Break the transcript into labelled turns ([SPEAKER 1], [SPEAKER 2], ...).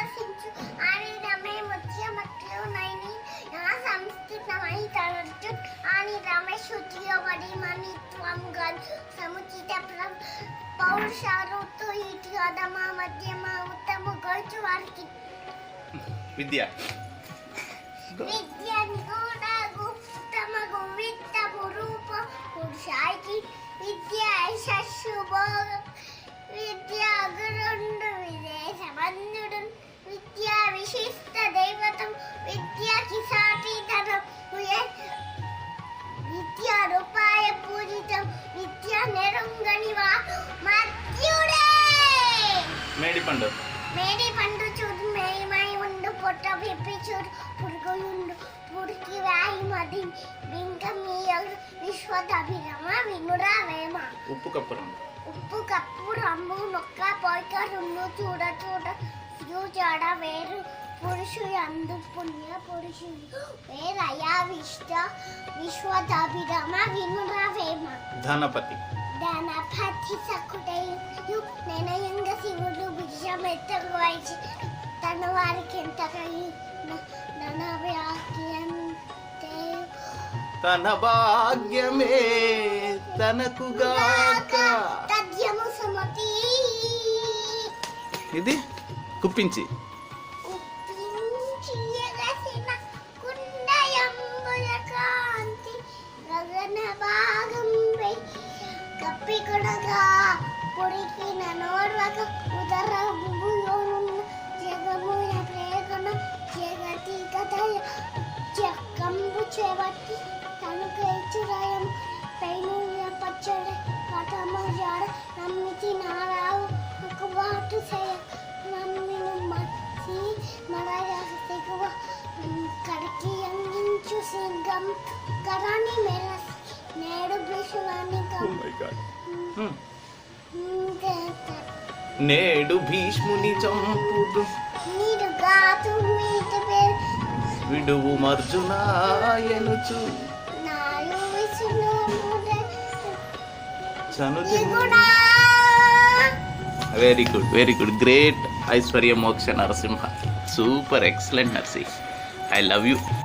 [SPEAKER 1] విరసించు ఆనిరమే ముత్యమట్లు నైని నా సంస్థితమై తరచు ఆని రమేష్ ఉద్యోగడి మణిత్వం గన్ సముచిత ప్రం పౌరుషారుతో ఇటు అదమ మధ్యమ ఉత్తమ గొచ్చు వారికి
[SPEAKER 2] విద్య
[SPEAKER 1] విద్య
[SPEAKER 2] మేడి పండు
[SPEAKER 1] మేడి పండు చూడు మేమై ఉండు పొట్ట పిప్పి చూడు పురుగుయుండు పుడికి వాయి మది బింక మీయడు విశ్వదభిరమ వినురా వేమ
[SPEAKER 2] ఉప్పు కప్పు రంగు.
[SPEAKER 1] ఉప్పు కప్పు రంగు నొక్క పోయిక రున్ను చూడ చూడ జడ వేరు పురుషు అందు పుణ్య పురుషుడు వేరయా విష్ట విశ్వదభిరమ వినురా వేమ
[SPEAKER 2] ధనపతి.
[SPEAKER 1] ధనపతి సకుటయు భిక్షమెత్తకు వచ్చి తన వారికి ఎంతగా ధన వ్యాఖ్యంతే
[SPEAKER 2] తన భాగ్యమే. తనకుగాక
[SPEAKER 1] తద్యము సుమతి.
[SPEAKER 2] ఇది కుప్పించి.
[SPEAKER 1] కాంతి గగన భాగం కప్పి కొడగా. పొడికిన నోర్వక ఉదర భూయోనున్న జగమున ప్రేగణ జగతి కథయ జక్కంబు చేపట్టి తనకు హెచ్చురాయం పైన పచ్చడి పటము జాడ నమ్మితి నారావు ఒక బాటు చేయ. నమ్మిను మసి మరయ సిగువ కడికి అందించు సింగం కరాని మెరసి నేడు భీషువాన్ని
[SPEAKER 2] నేడు భీష్ముని చంపుదు.
[SPEAKER 1] మీరు
[SPEAKER 2] విడువు మర్జునాయనుచు. Very good very good great Aishwarya Moksha Narasimha super excellent Narsi I love you